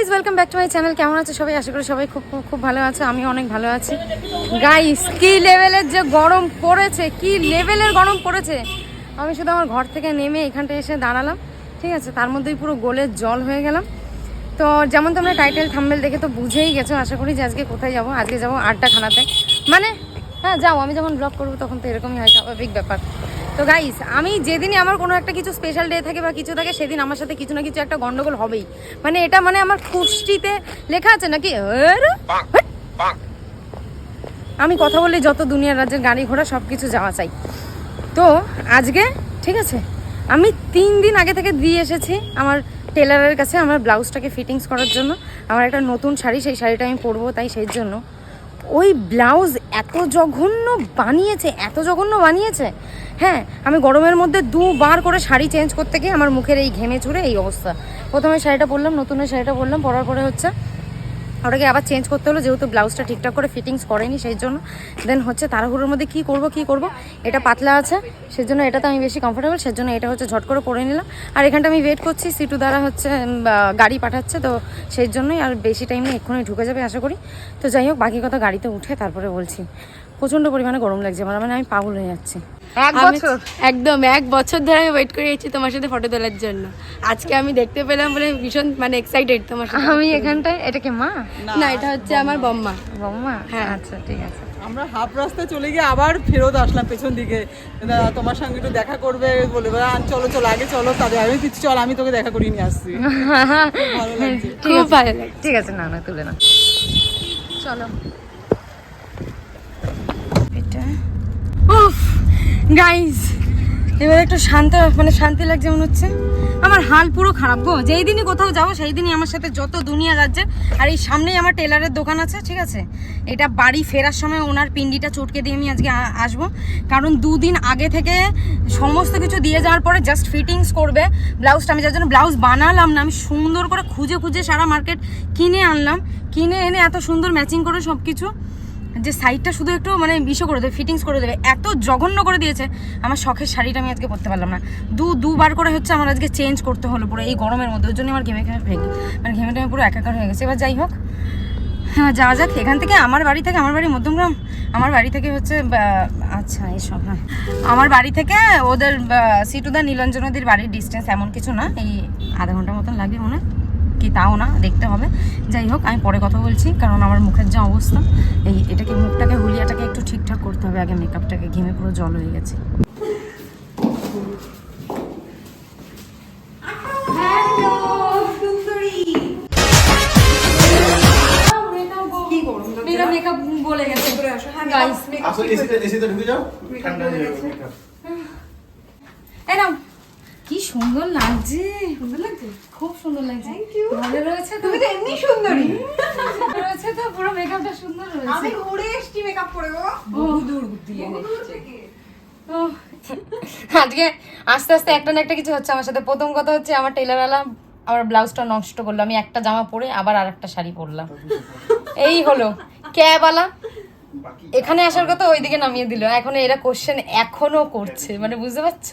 Guys welcome back to my channel কেমন আছে সবাই? আশা করি সবাই খুব, খুব- ভালো আছে। আমি অনেক ভালো আছি। গাইস কি লেভেলের যে গরম পড়েছে? কি লেভেলের গরম পড়েছে? আমি শুধু আমার ঘর থেকে নেমে এখানটা এসে দাঁড়ালাম। ঠিক আছে, তার মধ্যেই পুরো গোলের জল হয়ে গেলাম। তো যেমন তোমরা টাইটেল থাম্বেল দেখে তো বুঝেই গেছো, আশা করি যে আজকে কোথায় যাব? আজকে যাব আড্ডা খানাতে মানে হ্যাঁ যাও, আমি যখন ব্লগ করব তখন তো এরকমই হয়, স্বাভাবিক ব্যাপার। তো গাইস আমি যেদিনই আমার কোনো একটা কিছু স্পেশাল ডে থাকে বা কিছু থাকে, সেদিন আমার সাথে কিছু না কিছু একটা গন্ডগোল হবেই। মানে এটা মানে আমার খুশিতে লেখা আছে নাকি! আমি কথা বললে যত দুনিয়ার রাজ্যের গাড়ি ঘোড়া সব কিছু যাওয়া চাই। তো আজকে, ঠিক আছে, আমি তিন দিন আগে থেকে দিয়ে এসেছি আমার টেলারের কাছে আমার ব্লাউজটাকে ফিটিংস করার জন্য। আমার একটা নতুন শাড়ি, সেই শাড়িটা আমি পরবো তাই সেই জন্য। ওই ব্লাউজ এত জঘন্য বানিয়েছে, এত জঘন্য বানিয়েছে। হ্যাঁ আমি গরমের মধ্যে দুবার করে শাড়ি চেঞ্জ করতে গিয়ে আমার মুখের এই ঘেমে চুড়ে এই অবস্থা। প্রথমে শাড়িটা পরলাম, নতুনের শাড়িটা পরলাম, পরার পরে হচ্ছে ওটাকে আবার চেঞ্জ করতে হলো, যেহেতু ব্লাউজটা ঠিকঠাক করে ফিটিংস করেনি সেই জন্য। দেন হচ্ছে তাড়াহুড়োর মধ্যে কি করব কি করব? এটা পাতলা আছে, সেজন্য এটাতে আমি বেশি কমফোর্টেবল সেজন্য এটা হচ্ছে ঝট করে পরে নিলাম। আর এখানটা আমি ওয়েট করছি, সিটু দ্বারা হচ্ছে গাড়ি পাঠাচ্ছে, তো সেই জন্যই আর বেশি টাইম নেই, এক্ষুনি ঢুকে যাবে আশা করি। তো যাই হোক, বাকি কথা গাড়িতে উঠে তারপরে বলছি। প্রচণ্ড পরিমাণে গরম লাগছে আমার মানে আমি পাগল হয়ে যাচ্ছি। এক বছর? একদম এক বছর ধরে আমি ওয়েট করে যাচ্ছি তোমার সাথে ফটো তোলার জন্য। আজকে আমি দেখতে পেলাম বলে ভীষণ মানে এক্সাইটেড তোমার সাথে আমি এখানটায় এটা কি মা? না। এটা হচ্ছে আমার বম্মা। বম্মা? হ্যাঁ। আচ্ছা ঠিক আছে। আমরা হাফ রাস্তায় চলে গিয়ে আবার ফেরত আসলাম পেছন দিকে। তোমার সঙ্গে একটু দেখা করবে বলে বলে, চলো চলো আগে চলো তবে আমি দিচ্ছি চল আমি তোকে দেখা করিয়ে নিয়ে আসছি। ভালো লাগছে। ঠিক আছে। ভালো ঠিক আছে না না তুলে না চলো এটা গাইস এবার একটু শান্ত মানে শান্তি লাগছে মনে হচ্ছে। আমার হাল পুরো খারাপ গো। যেই দিনই কোথাও যাব, সেই দিনই আমার সাথে যত দুনিয়া রাজ্যে আর এই সামনেই আমার টেলারের দোকান আছে, ঠিক আছে? এটা বাড়ি ফেরার সময় ওনার পিন্ডিটা চটকে দিয়ে আমি আজকে আসব। কারণ দুদিন আগে থেকে সমস্ত কিছু দিয়ে যাওয়ার পরে জাস্ট ফিটিংস করবে ব্লাউজটা আমি যার জন্য ব্লাউজ বানালাম না, আমি সুন্দর করে খুঁজে খুঁজে সারা মার্কেট কিনে আনলাম। কিনে এনে এত সুন্দর ম্যাচিং করে সব কিছু যে সাইডটা শুধু একটু মানে বিশো করে দেবে ফিটিংস করে দেবে, এত জঘন্য করে দিয়েছে। আমার শখের শাড়িটা আমি আজকে পরতে পারলাম না। দু, দুবার করে হচ্ছে আমার আজকে চেঞ্জ করতে হলো পুরো এই গরমের মধ্যে, ওই জন্য আমার ঘেমে ঘেমে ফেক মানে ঘেমে টেমে পুরো একাকার হয়ে গেছে। এবার যাই হোক হ্যাঁ যাওয়া যাক। এখান থেকে আমার বাড়ি থেকে, আমার বাড়ি মধ্যমগ্রাম, আমার বাড়ি থেকে হচ্ছে আচ্ছা এইসব হ্যাঁ আমার বাড়ি থেকে ওদের সিটুদা নীলঞ্জনদীর বাড়ির ডিস্টেন্স এমন কিছু না। এই আধা ঘণ্টার মতন লাগে মনে হয়। কি তাও না দেখতে হবে। যাই হোক আমি পরে কথা বলছি কারণ আমার মুখের যা অবস্থা এই এটাকে মুখটাকে হুলিয়াটাকে একটু ঠিকঠাক করতে হবে আগে মেকআপটাকে ঘেমে পুরো জল হয়ে গেছে। মেকআপ বলে গেছে। গাইস আসো। এসিতে এসিতে ঢুকে যাও। ঠান্ডা হয়ে যাবে। এই নাও। সুন্দর লাগছে সুন্দর লাগছে? খুব সুন্দর লাগছে। ভালো রয়েছে তুমি তো এমনি সুন্দরী। রয়েছে তো? পুরো মেকআপটা সুন্দর রয়েছে। আমি ঘুরে এসছি মেকআপ করে গো বহুদূর দিয়ে ও, আজকে আস্তে আস্তে একটা না একটা কিছু হচ্ছে আমার সাথে। প্রথম কথা হচ্ছে আমার টেলার টেলারওয়ালা আমার ব্লাউজটা নষ্ট করল। আমি একটা জামা পরে আবার আর একটা শাড়ি পরলাম। এই হলো। ক্যাবালা এখানে আসার কথা ওইদিকে নামিয়ে দিল। এখন এরা কোশ্চেন এখনও করছে। মানে বুঝতে পারছ?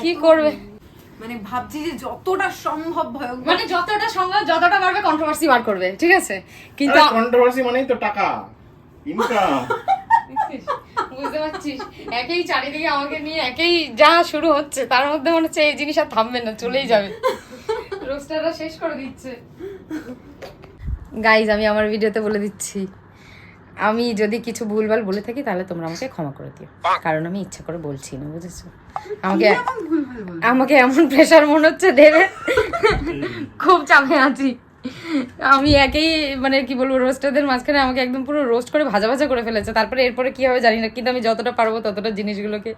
কি করবে? মানে ভাবছি যে যতটা সম্ভব ভয়ঙ্কর মানে যতটা সম্ভব যতটা পারবে কন্ট্রোভার্সি বার করবে ঠিক আছে? কিন্তু controversy মানেই তো টাকা ইনকাম বুঝতে পারছিস? একেই চারিদিকে আমাকে নিয়ে একেই যা শুরু হচ্ছে তার মধ্যে মনে হচ্ছে এই জিনিস আর থামবে না চলেই যাবে। রোস্টাররা শেষ করে দিচ্ছে। গাইজ আমি আমার ভিডিওতে বলে দিচ্ছি আমি যদি কিছু ভুলভাল বলে থাকি তাহলে তোমরা আমাকে ক্ষমা করে দিও। কারণ আমি ইচ্ছা করে বলছি না বুঝেছ? আমাকে আমাকে এমন প্রেশার মনে হচ্ছে দেবে খুব চাপে আছি। আমি একেই মানে কি বলব রোস্টারদের মাঝখানে আমাকে একদম পুরো রোস্ট করে ভাজা ভাজা করে ফেলেছে। তারপরে এরপরে কি হবে জানি না কিন্তু আমি যতটা পারব ততটা জিনিসগুলোকে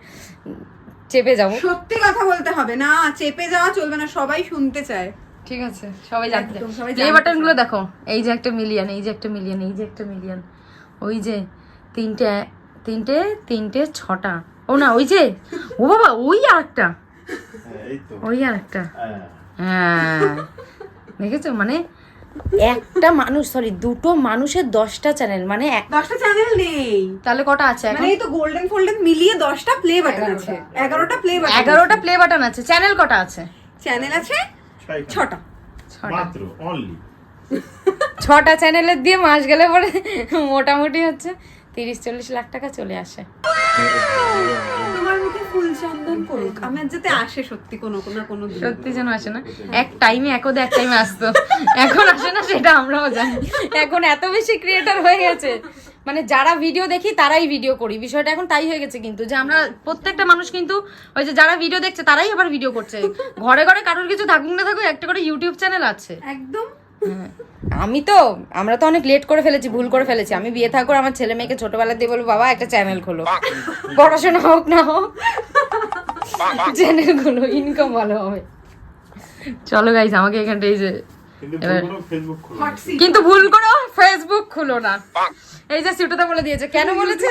চেপে যাব। সত্যি কথা বলতে হবে না চেপে যাওয়া চলবে না সবাই শুনতে চায়। ঠিক আছে সবাই জানতে একদম, সবাই প্লে জানতে বাটনগুলো দেখো। এই যে একটা মিলিয়ন এই যে একটা মিলিয়ন এই যে একটা মিলিয়ন ওই যে তিনটে তিনটে তিনটে ছটা। ও না ওই যে ও বাবা ওই আর একটা ওই আর একটা হ্যাঁ। হ্যাঁ। দেখেছ? মানে একটা মানুষ সরি দুটো মানুষের দশটা চ্যানেল মানে দশটা চ্যানেল নেই। তাহলে কটা আছে এখন? মানে এই তো গোল্ডেন ফোল্ডেন মিলিয়ে দশটা প্লে বাটন আছে। এগারোটা। প্লে বাটন এগারোটা প্লে বাটন আছে। চ্যানেল কটা আছে? চ্যানেল আছে ছটা। ছটা। মাত্র অনলি ছটা চ্যানেলের দিয়ে মাস গেলে পরে মোটামুটি হচ্ছে তিরিশ চল্লিশ লাখ টাকা চলে আসে। তোমার মুখে ফুল চন্দন পড়ুক। আমার যাতে আসে সত্যি কোনো কোনো কোনো সত্যি যেন আসে না। এক টাইমে একদে এক টাইমে আসতো। এখন আসে না সেটা আমরাও জানি। এখন এত বেশি ক্রিয়েটার হয়ে গেছে। মানে যারা ভিডিও দেখি তারাই ভিডিও করি। বিষয়টা এখন তাই হয়ে গেছে কিন্তু যে আমরা প্রত্যেকটা মানুষ কিন্তু ওই যে যারা ভিডিও দেখছে তারাই আবার ভিডিও করছে। ঘরে ঘরে কারোর কিছু থাকুক না থাকুক একটা করে ইউটিউব চ্যানেল আছে। একদম। আমি তো আমরা তো অনেক লেট করে ফেলেছি ভুল করে ফেলেছি। আমি বিয়ে থাকুর আমার ছেলে মেয়েকে ছোটবেলা দিয়ে বলব বাবা একটা চ্যানেল খোলো। পড়াশোনা হোক না হোক চ্যানেল খোলো ইনকাম ভালো হবে। চলো গাইস আমাকে এখানটা এই যে কিন্তু ভুল করো ফেসবুক খুলো। না? এই যে সিটুটা বলে দিয়েছে কেন বলেছে?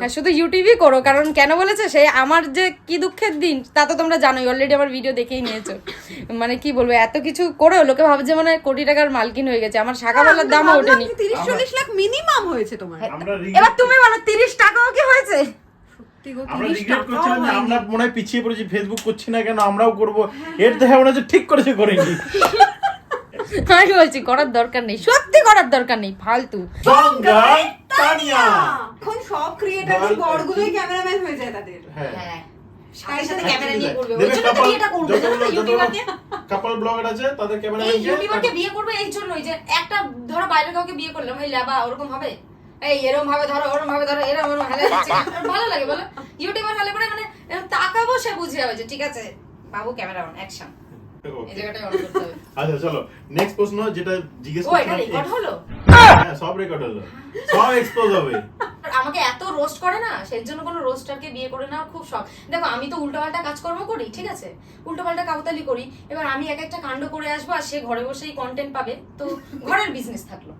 হ্যাঁ শুধু ইউটিউবই করো কারণ কেন বলেছে? সে আমার যে কি দুঃখের দিন তা তো তোমরা জানোই অলরেডি আমার ভিডিও দেখেই নিয়েছো। মানে কি বলব এত কিছু করেও লোকে ভাবে যে মানে কোটি টাকার মালকিন হয়ে গেছে। আমার শাখা বলার দামও ওঠেনি। তিরিশ চল্লিশ লাখ মিনিমাম হয়েছে তোমার। এবার তুমি বলো তিরিশ টাকাও কি হয়েছে? আমরা 30 মনে হয় পিছিয়ে পড়েছি ফেসবুক করছি না কেন আমরাও করব। এর দেখে মনে হচ্ছে ঠিক করেছে করিনি। আমি বলছি করার দরকার নেই। সত্যি করার দরকার নেই ফালতু। এখন সব ক্রিয়েটার বড়গুলোই ক্যামেরাম্যান হয়ে যায় তাদের। হ্যাঁ। সাথে সাথে ক্যামেরা নিয়ে করবে। ওই দেবে জন্য তো couple- বিয়েটা করবে জানো যতগুলো তো ইউটিউবারকে কাপল ব্লগার আছে তাদের এই ইউটিউবারকে বিয়ে করবে এই জন্যই যে একটা ধরো বাইরে কাউকে বিয়ে করলাম এই লেবা ওরকম হবে? এই এরকম ভাবে ধরো ওরকম ভাবে ধরো এরকম হেলে ভালো লাগে বলো। ইউটিউবার হলে পরে মানে তাকাবো সে বুঝে যাবে যে ঠিক আছে বাবু ক্যামেরা অন অ্যাকশন এই জায়গাটাই অন করতে হবে। আচ্ছা চলো। নেক্সট প্রশ্ন যেটা জিজ্ঞেস ও এটা রেকর্ড হলো? হ্যাঁ সব রেকর্ড হলো। সব এক্সপোজ হবে। আমাকে এত রোস্ট করে না সেই জন্য কোনো রোস্টারকে বিয়ে করে নেওয়ার খুব শখ। দেখো আমি তো উল্টোপাল্টা কাজকর্ম করি ঠিক আছে? উল্টোপাল্টা কাউতালি করি। এবার আমি এক একটা কাণ্ড করে আসব আর সে ঘরে বসেই কন্টেন্ট পাবে। তো ঘরের বিজনেস থাকল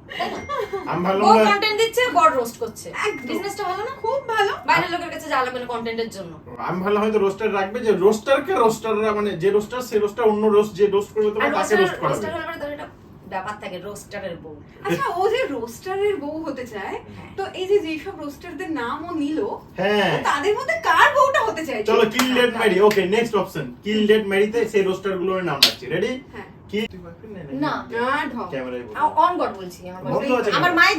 না- কন্টেন্ট দিচ্ছে বড় রোস্ট করছে। বিজনেসটা ভালো না? খুব ভালো। বাইরের লোকের কাছে লাগবে না কন্টেন্টের জন্য। আমি ভাবলাম হয়তো রোস্টার রাখবে যে রোস্টারকে রোস্টাররা মানে যে রোস্টার সে রোস্টার অন্য রোস্ট যে রোস্ট করবে তোমার তাকে রোস্ট করাবে। ব্যাপার থাকে রোস্টারের বউ। আচ্ছা ও যে রোস্টারের বউ হতে চায় তো এই যে যেসব রোস্টারদের নাম ও নিল হ্যাঁ। তাদের মধ্যে কার বউটা হতে চায়? চলো kill date marry okay next option kill date ম্যারিতে সেই রোস্টারগুলোর নাম রাখছি রেডি হ্যাঁ। নে অন গড বলছি আমার মায়ের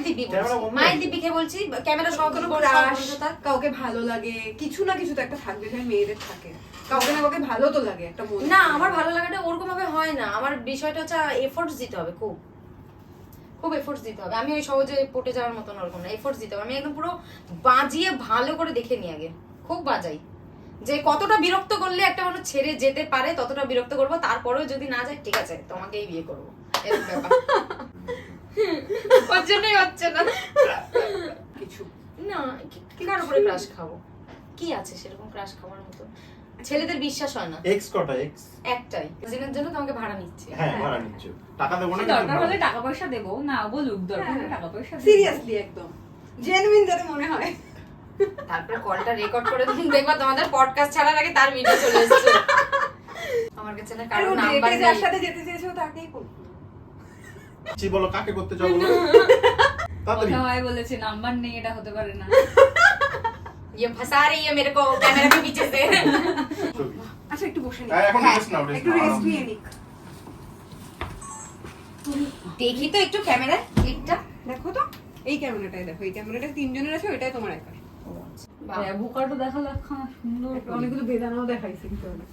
মায়ের? বলছি ক্যামেরা কাউকে ভালো লাগে কিছু না কিছু তো একটা থাকবে মেয়েদের থাকে। কাউকে না কাউকে ভালো তো লাগে একটা না আমার ভালো লাগাটা ওরকম ভাবে হয় না। আমার বিষয়টা হচ্ছে এফোর্টস দিতে হবে খুব। খুব এফোর্টস দিতে হবে। আমি ওই সহজে পটে যাওয়ার মতন ওরকম না। এফোর্টস দিতে হবে। আমি একদম পুরো বাজিয়ে ভালো করে দেখে নিই আগে। খুব বাজাই। যে কতটা বিরক্ত করলে একটা মানুষ ছেড়ে যেতে পারে ততটা বিরক্ত করব। তারপরেও যদি না যায় ঠিক আছে তোমাকেই বিয়ে করব। এরকম ব্যাপার। ওর জন্যই হচ্ছে না। কিছু। না কার উপরে ক্রাশ খাব? কি আছে সেরকম ক্রাশ খাওয়ার মতো? ছেলেদের বিশ্বাস হয় না। এক্স কটা এক্স একটাই। দিনের জন্য তোমাকে ভাড়া নিচ্ছে। হ্যাঁ ভাড়া নিচ্ছ। টাকা দেবো না দরকার হলে টাকা পয়সা দেবো। না বলুক দরকার হলে টাকা পয়সা দেবো। সিরিয়াসলি একদম। জেনুইন যাতে মনে হয়। তারপর কলটা রেকর্ড করে দিন। দেখবা তোমাদের পডকাস্ট ছাড়ার আগে তার ভিডিও চলে এসেছে। আমার কাছে না কারও নাম্বার নেই। যার সাথে যেতে চেয়েছে ও তাকেই করব জি বলো কাকে করতে চাও বলো তাড়াতাড়ি হয় বলেছে নাম্বার নেই এটা হতে পারে না। ये फंसा रही है मेरे को कैमरा के पीछे से ছবি। আচ্ছা একটু বসে নি হ্যাঁ, এখন rest নাও, rest একটু নাও, রেস্ট আরাম। নিয়ে নিক দেখি তো একটু ক্যামেরা ক্লিপটা দেখো তো এই ক্যামেরাটাই দেখো এই ক্যামেরাটা তিনজনের আছে ওইটাই তোমার একার অ্যাভোকাডো দেখালে একখানা সুন্দর অনেকগুলো বেদানাও দেখাইছে কিন্তু অনেক।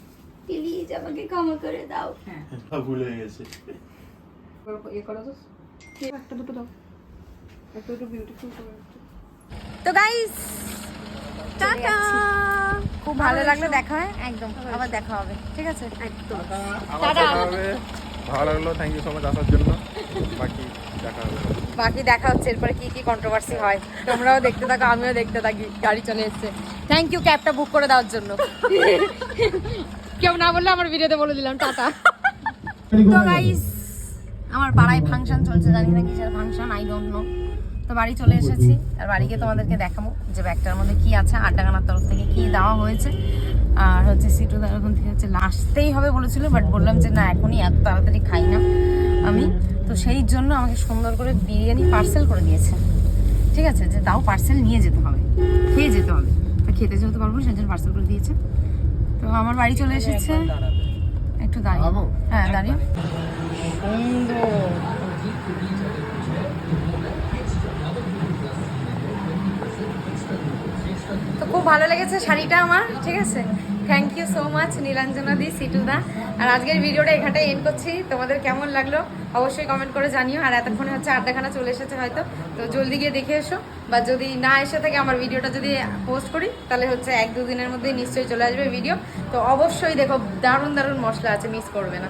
প্লিজ আমাকে ক্ষমা করে দাও হ্যাঁ, ভুলে গেছে ইয়ে করো তো একটা দুটো দাও একটা দুটো বিউটিফুল করে একটু। তো গাইস টাটা। খুব ভালো লাগল দেখা হয়? একদম আবার দেখা হবে। ঠিক আছে? একদম। হবে। ভালো লাগল থ্যাংক ইউ সো মাচ আসার জন্য। বাকি দেখা হবে। বাকি দেখা হচ্ছে এরপরে কি কি কন্ট্রোভার্সি হয়? তোমরাও দেখতে থাকো আমিও দেখতে থাকি গাড়ি চলে এসেছে। থ্যাংক ইউ ক্যাবটা বুক করে দেওয়ার জন্য। কেউ না বললে আমার ভিডিওতে বলে দিলাম টাটা। তো গাইস আমার পাড়ায় ফাংশন চলছে জানি না কিসের ফাংশন আই ডোন্ট নো তো বাড়ি চলে এসেছি। আর বাড়ি গিয়ে তোমাদেরকে দেখাবো যে ব্যাগটার মধ্যে কি আছে আড্ডাগানার তরফ থেকে কি দেওয়া হয়েছে। আর হচ্ছে সিটু দার ওখান থেকে হচ্ছে আসতেই হবে বলেছিল বাট বললাম যে না এখনই এত তাড়াতাড়ি খাই না আমি। তো সেই জন্য আমাকে সুন্দর করে বিরিয়ানি পার্সেল করে দিয়েছে। ঠিক আছে যে তাও পার্সেল নিয়ে যেতে হবে। খেয়ে যেতে হবে। তো খেতে যেতে পারব সেই জন্য পার্সেল করে দিয়েছে। তো আমার বাড়ি চলে এসেছে। একটু দাঁড়িয়ে। হ্যাঁ দাঁড়িয়ে। সুন্দর। খুব ভালো লেগেছে শাড়িটা আমার, ঠিক আছে? Thank you so much Nilanjana দি সিটুদা। আর আজকের ভিডিওটা এখানটাই এন্ড করছি। তোমাদের কেমন লাগল অবশ্যই কমেন্ট করে জানিও। আর এতক্ষণে হচ্ছে আড্ডাখানা চলে এসেছে হয়তো। তো জলদি গিয়ে দেখে এসো। বা যদি না এসে থাকে আমার ভিডিওটা যদি পোস্ট করি, তাহলে হচ্ছে এক দু দিনের মধ্যেই নিশ্চয়ই চলে আসবে ভিডিও তো অবশ্যই দেখো, দারুণ দারুণ মশলা আছে মিস করবে না।